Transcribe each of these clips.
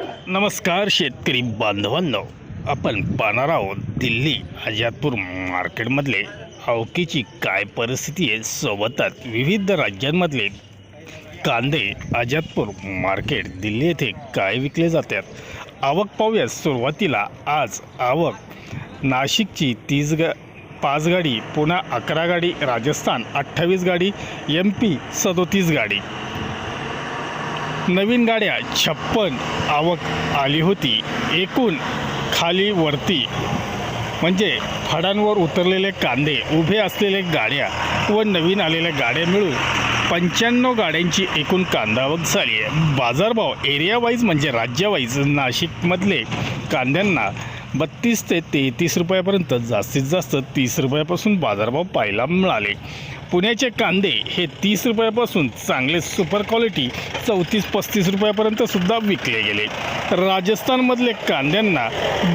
नमस्कार शेतकरी बांधवांनो. आपण पाहणार आहोत दिल्ली अजातपूर मार्केटमधले आवकीची काय परिस्थिती आहे सोबतच विविध राज्यांमधले कांदे अजातपूर मार्केट दिल्ली येथे काय विकले जातात? आवक पाहूया सुरुवातीला. आज आवक नाशिकची तीस ग पाच गाडी पुन्हा अकरा गाडी राजस्थान अठ्ठावीस गाडी एम पी सदोतीस गाडी. नवीन गाड्या छप्पन आवक आली होती. एकूण खाली वरती म्हणजे फडांवर उतरलेले कांदे उभे असलेले गाड्या व नवीन आलेल्या गाड्या मिळून पंच्याण्णव गाड्यांची एकूण कांदावक झाली आहे. बाजारभाव एरियावाईज म्हणजे राज्यावाईज नाशिकमधले कांद्यांना बत्तीस ते तेहतीस रुपयापर्यंत जास्तीत जास्त तीस रुपयापासून बाजारभाव पाहायला मिळाले. पुण्याचे कांदे हे तीस रुपयापासून चांगले सुपर क्वालिटी चौतीस पस्तीस रुपयापर्यंत सुद्धा विकले गेले. राजस्थानमधले कांद्यांना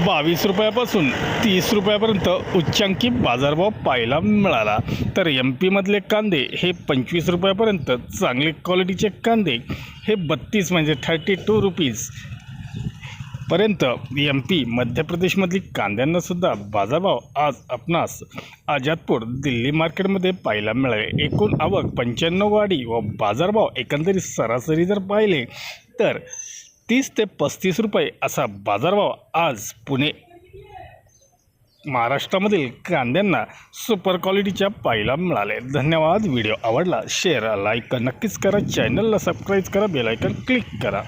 बावीस रुपयापासून तीस रुपयापर्यंत उच्चांकी बाजारभाव पाहायला मिळाला. तर एम पीमधले कांदे हे पंचवीस रुपयापर्यंत चांगले क्वालिटीचे कांदे हे बत्तीस म्हणजे थर्टी टू रुपीज पर्यंत एम पी मध्य प्रदेशमधली कांद्यांनासुद्धा बाजारभाव आज आपणास आजादपूर दिल्ली मार्केटमध्ये पाहायला मिळाले. एकूण आवक पंच्याण्णव वाढी व बाजारभाव एकंदरीत सरासरी जर पाहिले तर तीस ते पस्तीस रुपये असा बाजारभाव आज पुणे महाराष्ट्रामधील कांद्यांना सुपर क्वालिटीच्या पाहायला मिळाले. धन्यवाद. व्हिडिओ आवडला शेअर लाईक नक्कीच करा. चॅनलला सबस्क्राईब करा बेलायकन क्लिक करा.